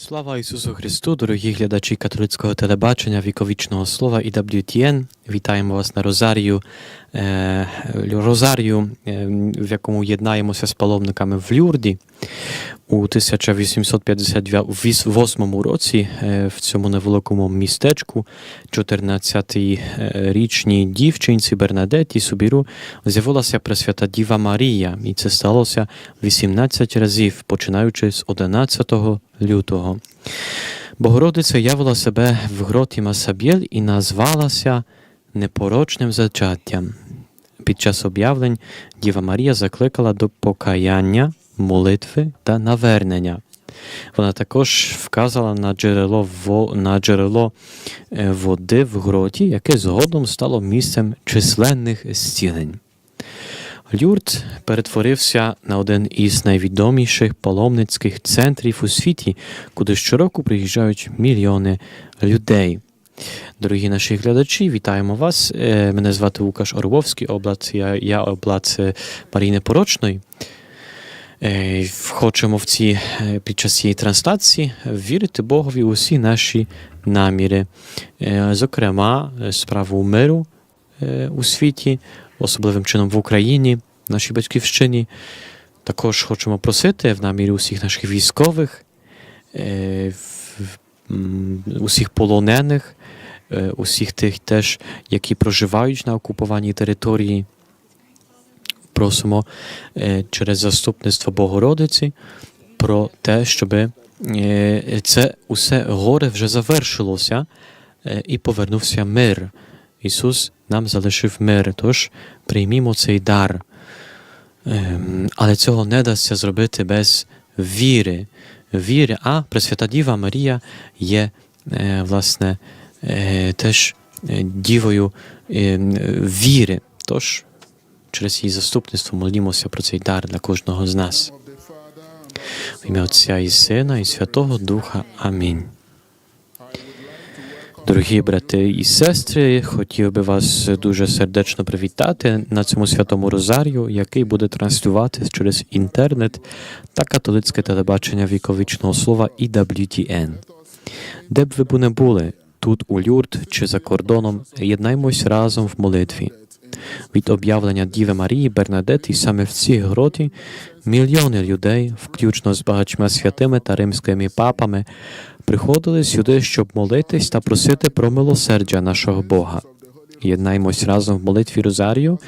Слава Ісусу Христу, дорогі глядачі католицького телебачення віковічного слова і WTN. Вітаємо вас на Розарію, е, Розарію, е, в якому єднаємося з паломниками в Люрді. У 1858 році е, в цьому невеликому містечку 14-річній дівчинці Бернадеті Субіру з'явилася Пресвята Діва Марія, і це сталося 18 разів, починаючи з 11 лютого. Богородиця явила себе в гроті Масабєль і назвалася непорочним зачаттям. Під час об'явлень Діва Марія закликала до покаяння, молитви та навернення. Вона також вказала на джерело, на джерело е, води в гроті, яке згодом стало місцем численних зцілень. Люрд перетворився на один із найвідоміших паломницьких центрів у світі, куди щороку приїжджають мільйони людей. Дорогі наші глядачі, вітаємо вас. Е, Мене звати Лукаш Орловський, область, я, я область е, Марії Непорочної. Е, Хочемо в ці, під час цієї трансляції вірити Богові у всі наші наміри, зокрема, справу миру у світі, особливим чином в Україні, нашій батьківщині. Також хочемо просити в намірі усіх наших військових, е, усіх полонених, е, усіх тих теж, які проживають на окупованій території. Просимо е, через заступництво Богородиці про те, щоб це усе горе вже завершилося і повернувся мир. Ісус нам залишив мир, тож приймімо цей дар. Ем, Але цього не дасться зробити без віри. Віри, а Пресвята Діва Марія є е, власне е, теж е, дівою віри. Тож через її заступництво молімося про цей дар для кожного з нас. В ім'я Отця і Сина, і Святого Духа. Амінь. Дорогі брати і сестри, хотів би вас дуже сердечно привітати на цьому святому Розарію, який буде транслювати через інтернет та католицьке телебачення віковічного слова EWTN. Де б ви б не були, тут у Люрд чи за кордоном, єднаймось разом в молитві. Від об'явлення Діви Марії Бернадети саме в цій гроті мільйони людей, включно з багатьма святими та римськими папами, приходили сюди, щоб молитись та просити про милосердя нашого Бога. Єднаймось разом в молитві Розарію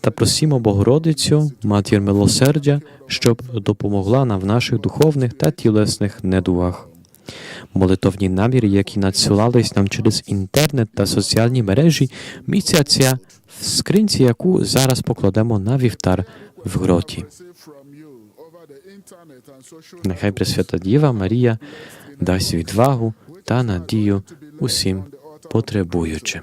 та просімо Богородицю, матір милосердя, щоб допомогла нам в наших духовних та тілесних недугах. Молитовні наміри, які надсилались нам через інтернет та соціальні мережі, містяться в скринці, яку зараз покладемо на вівтар в гроті. Нехай Пресвята Діва Марія дасть відвагу та надію усім потребуючим.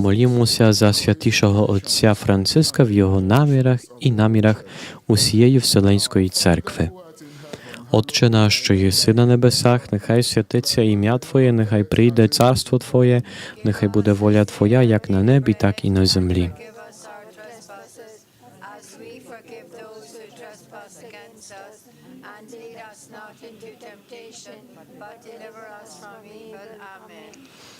Молімося за святішого Отця Франциска в його намірах і намірах усієї Вселенської церкви. Отче наш, що єси на небесах, нехай святиться ім'я Твоє, нехай прийде царство Твоє, нехай буде воля Твоя, як на небі, так і на землі.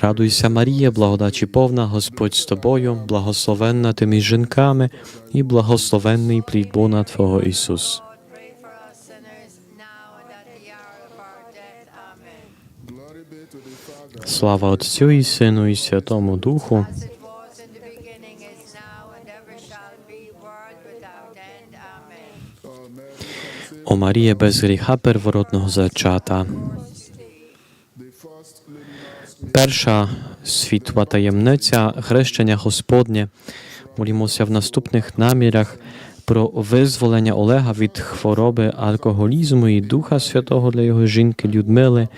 Радуйся, Марія, благодаті повна, Господь з тобою, благословенна ти між жінками і благословенний плід лона Твого Ісус. Слава Отцю і Сину і Святому Духу. О Марія без гріха первородного зачата. Перша світова таємниця хрещення Господнє. Молімося в наступних намірах про визволення Олега від хвороби алкоголізму і Духа Святого для його жінки Людмили.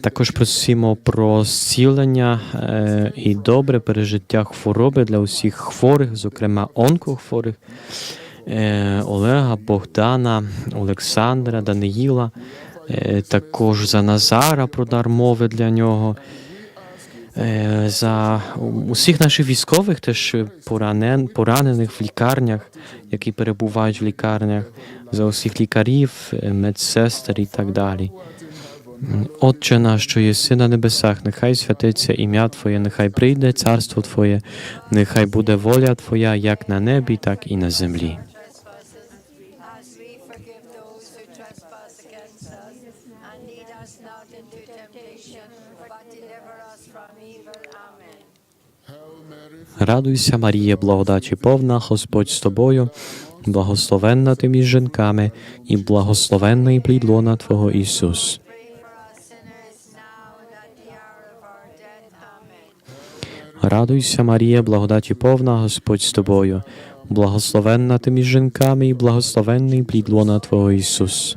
Також просимо про зцілення е, і добре пережиття хвороби для усіх хворих, зокрема онкохворих. е, Олега, Богдана, Олександра, Даниїла, е, також за Назара про дар мови для нього. Е, За усіх наших військових, теж поранен, поранених в лікарнях, які перебувають в лікарнях, за усіх лікарів, е, медсестер і так далі. Отче наш, що єси на небесах, нехай святиться ім'я Твоє, нехай прийде царство Твоє, нехай буде воля Твоя, як на небі, так і на землі. Радуйся, Марія, благодаті повна, Господь з тобою, благословенна ти між жінками, і благословенний плід лона Твого Ісус. Радуйся, Марія, благодаті повна, Господь з тобою, благословенна ти між жінками, і благословенний плід лона Твого Ісус.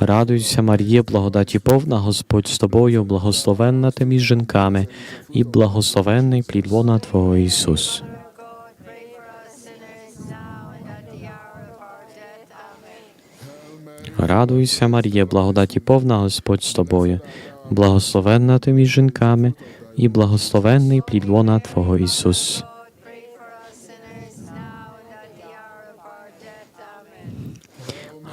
Радуйся, Марія, благодаті повна, Господь з тобою, благословенна ти між жінками, і благословенний плід лона Твого Ісус. Радуйся, Марія, благодаті повна, Господь з тобою, благословенна ти між жінками, і благословенний плід лона Твого Ісус.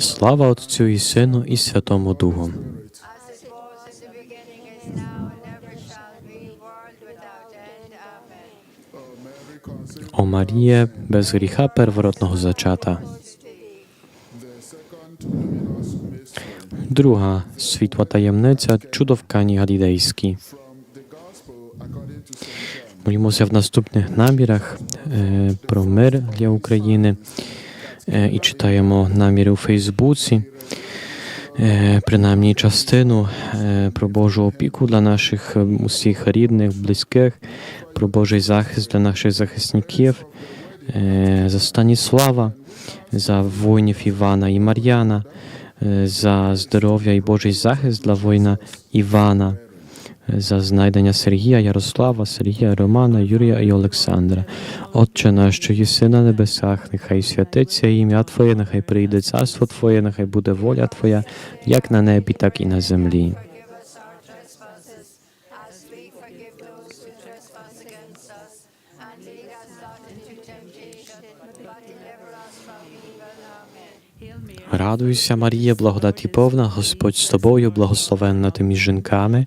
Слава Отцю і Сину, і Святому Духу. О Маріє, без гріха первородного зачата. Друга світла таємниця чудо в Кані Галілейській. Молімося в наступних намірах е, про мир для України і читаємо наміри у Фейсбуці. е, принаймні частину е, про Божу опіку для наших е, усіх рідних, близьких, про Божий захист для наших захисників, е, за Станіслава, за воїнів Івана і Мар'яна, е, за здоров'я і Божий захист для воїна Івана. За знайдення Сергія, Ярослава, Сергія, Романа, Юрія і Олександра. Отче наш, що єси на небесах, нехай святиться ім'я Твоє, нехай прийде царство Твоє, нехай буде воля Твоя, як на небі, так і на землі. Радуйся, Марія, благодаті повна, Господь з тобою, благословенна ти між жінками,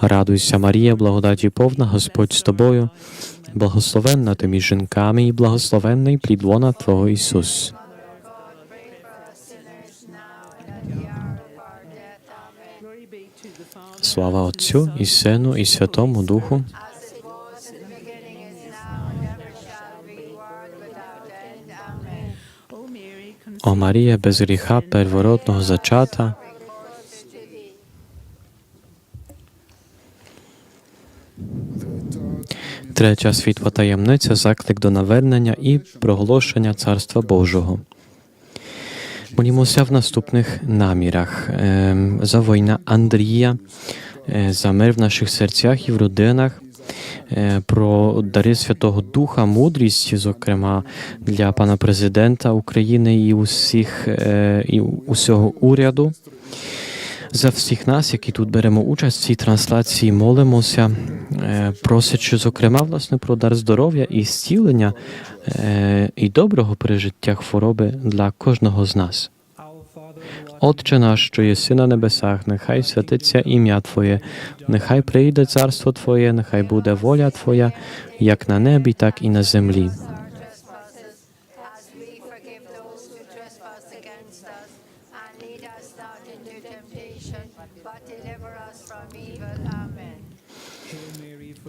Радуйся, Марія, благодаті повна, Господь з тобою, благословенна ти між жінками, і благословенний плід лона Твого Ісус. Слава Отцю і Сину, і Святому Духу. О Марія, без гріха первородного зачата, третя світла таємниця, заклик до навернення і проголошення Царства Божого. Молімося в наступних намірах Ем, за воїна Андрія, е, за мир в наших серцях і в родинах, е, про дари Святого Духа, мудрість, зокрема для пана президента України і усіх е, і усього уряду. За всіх нас, які тут беремо участь в цій трансляції, молимося, е, просячи, зокрема, власне, про дар здоров'я і зцілення е, і доброго пережиття хвороби для кожного з нас. Отче наш, що єси на небесах, нехай святиться ім'я Твоє, нехай прийде царство Твоє, нехай буде воля Твоя, як на небі, так і на землі.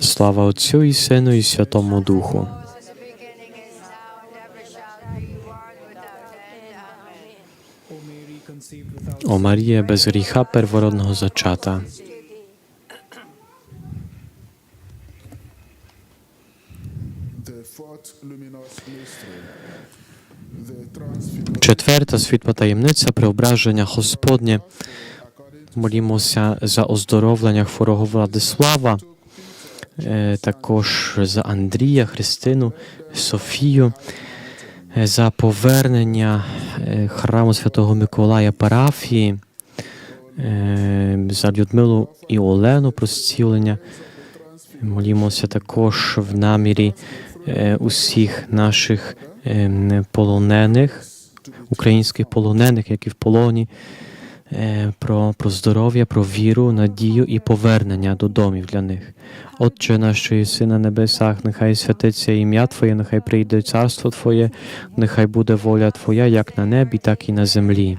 Слава Отцю і Сину, і Святому Духу. О Марія, без гріха первородного зачата. Четверта світла таємниця преображення Господнє. Молімося за оздоровлення хворого Владислава, також за Андрія, Христину, Софію, е, за повернення е, храму Святого Миколая парафії, е, за Людмилу і Олену про зцілення. Молімося також в намірі е, усіх наших е, полонених, українських полонених, які в полоні, е, про, про здоров'я, про віру, надію і повернення до домів для них. Отче наш, що єси на небесах, нехай святиться ім'я Твоє, нехай прийде царство Твоє, нехай буде воля Твоя, як на небі, так і на землі.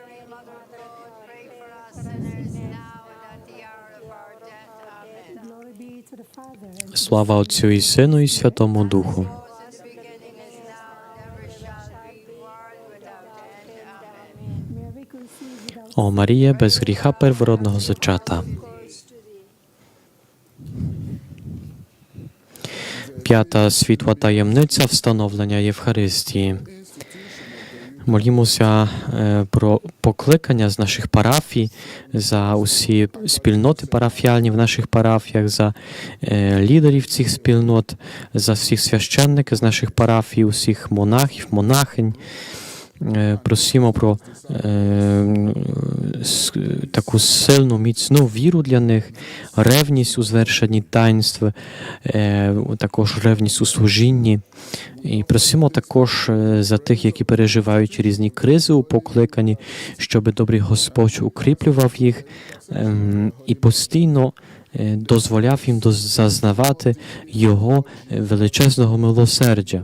Слава Отцю і Сину, і Святому Духу. О Марія, без гріха первородного зачата. П'ята світла таємниця встановлення Євхаристії. Молімося е, про покликання з наших парафій, за усі спільноти парафіальні в наших парафіях, за е, лідерів цих спільнот, за всіх священників з наших парафій, усіх монахів, монахинь. Е, Просимо про е, таку сильну, міцну віру для них, ревність у звершенні таїнств, е, також ревність у служінні. І просимо також за тих, які переживають різні кризи у покликанні, щоб добрий Господь укріплював їх ем, і постійно дозволяв їм зазнавати Його величезного милосердя.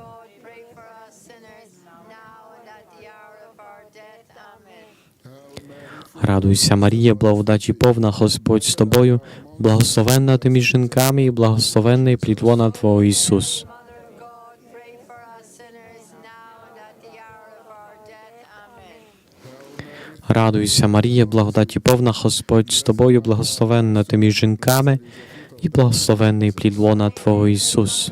Радуйся, Марія, благодаті повна, Господь з тобою, благословенна ти між жінками, і благословенний плід лона Твого Ісус. Радуйся, Марія, благодаті повна, Господь з тобою, благословенна ти між жінками, і благословенний плід Твого Ісус.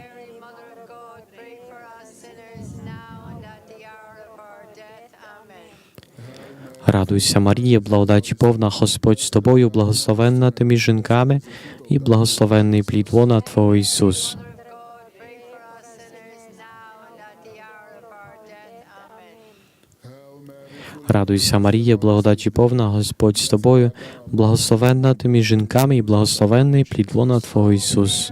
Радуйся, Марія, благодаті повна, Господь з тобою, благословенна ти між жінками, і благословенний плід лона Твого Ісус. Радуйся, Марія, благодаті повна, Господь з тобою, благословенна ти між жінками, і благословенний плід лона Твого Ісус.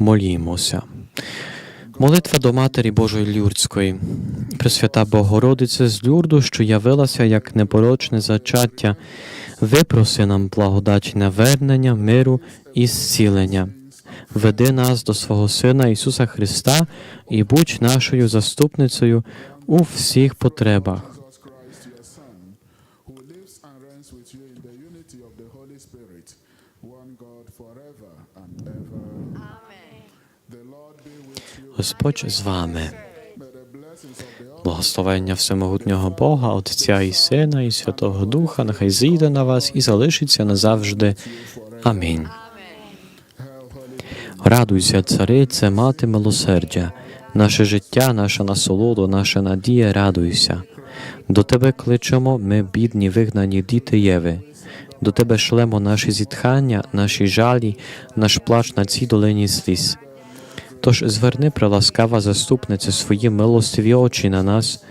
Молімося. Молитва до Матері Божої Люрдської. Пресвята Богородице з Люрду, що явилася як непорочне зачаття, Випроси нам благодать навернення, миру і зцілення. Веди нас до свого Сина Ісуса Христа і будь нашою заступницею у всіх потребах. Господь з вами. Благословення Всемогутнього Бога, Отця і Сина, і Святого Духа, нехай зійде на вас і залишиться назавжди. Амінь. Радуйся, царице, мати милосердя, наше життя, наша насолода, наша надія, радуйся. До тебе кличемо, ми, бідні, вигнані діти Єви. До тебе шлемо наші зітхання, наші жалі, наш плач на цій долині сліз. Тож зверни, приласкава заступниця, свої милостиві очі на нас,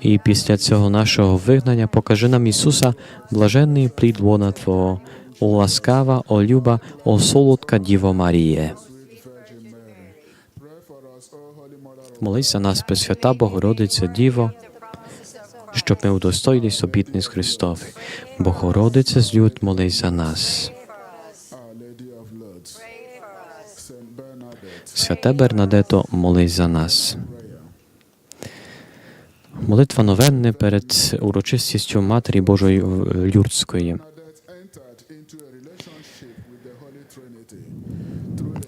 і після цього нашого вигнання покажи нам Ісуса, блаженний плід лона Твого, о ласкава, о люба, о солодка Діво Маріє. Молись за нас, Пресвята Богородиця Діво, щоб ми удостоїлись обітниць Христових. Богородиця з люд, молись за нас. Святе Бернадето, молись за нас. Молитва новенни перед урочистістю Матері Божої Люрдської.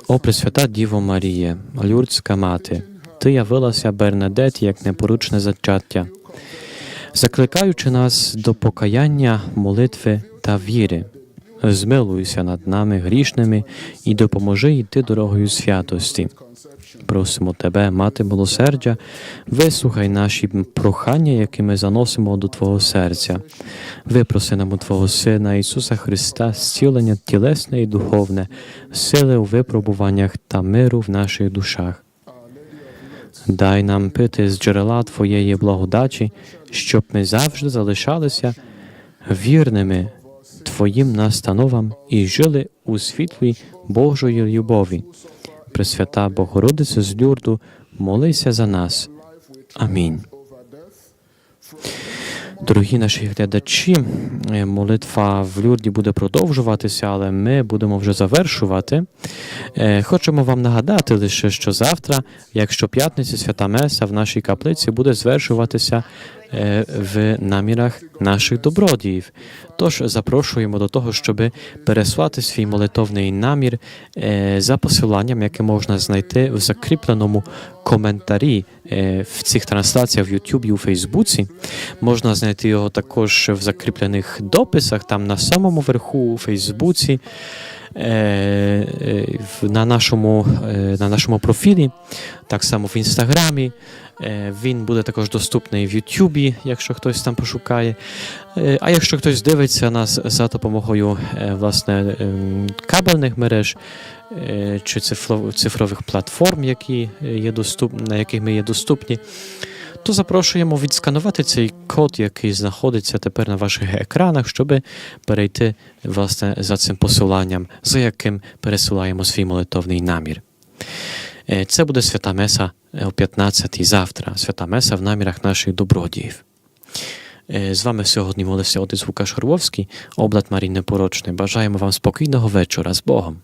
О Пресвята Діво Маріє, Люрдська мати, ти явилася Бернадеті як непоручне зачаття, закликаючи нас до покаяння, молитви та віри. Змилуйся над нами грішними і допоможи йти дорогою святості. Просимо тебе, мати милосердя, вислухай наші прохання, які ми заносимо до Твого серця. Випроси нам у Твого Сина Ісуса Христа зцілення тілесне і духовне, сили у випробуваннях та миру в наших душах. Дай нам пити з джерела Твоєї благодачі, щоб ми завжди залишалися вірними Твоїм настановам і жили у світлі Божої любові. Пресвята Богородиця з Люрду, молися за нас. Амінь. Дорогі наші глядачі, е, молитва в Люрді буде продовжуватися, але ми будемо вже завершувати. Е, Хочемо вам нагадати лише, що завтра, як щоп'ятниці, свята Меса в нашій каплиці буде звершуватися в намірах наших добродіїв. Тож запрошуємо до того, щоб переслати свій молитовний намір за посиланням, яке можна знайти в закріпленому коментарі в цих трансляціях в YouTube і у Фейсбуці. Можна знайти його також в закріплених дописах, там на самому верху у Фейсбуці. Е, е, На нашому, е, на нашому профілі, так само в інстаграмі. Він буде також доступний в Ютубі, якщо хтось там пошукає. А якщо хтось дивиться нас за допомогою власне ем, кабельних мереж чи цифрових платформ, які є доступ... на яких ми є доступні, то запрошуємо відсканувати цей код, який знаходиться тепер на ваших екранах, щоб перейти власне за цим посиланням, за яким пересилаємо свій молитовний намір. Е, Це буде свята Меса е, о 15 завтра, свята Меса в намірах наших добродіїв. Е, З вами сьогодні молився отець Лукаш Орловський, облад Марії Непорочний. Бажаємо вам спокійного вечора з Богом.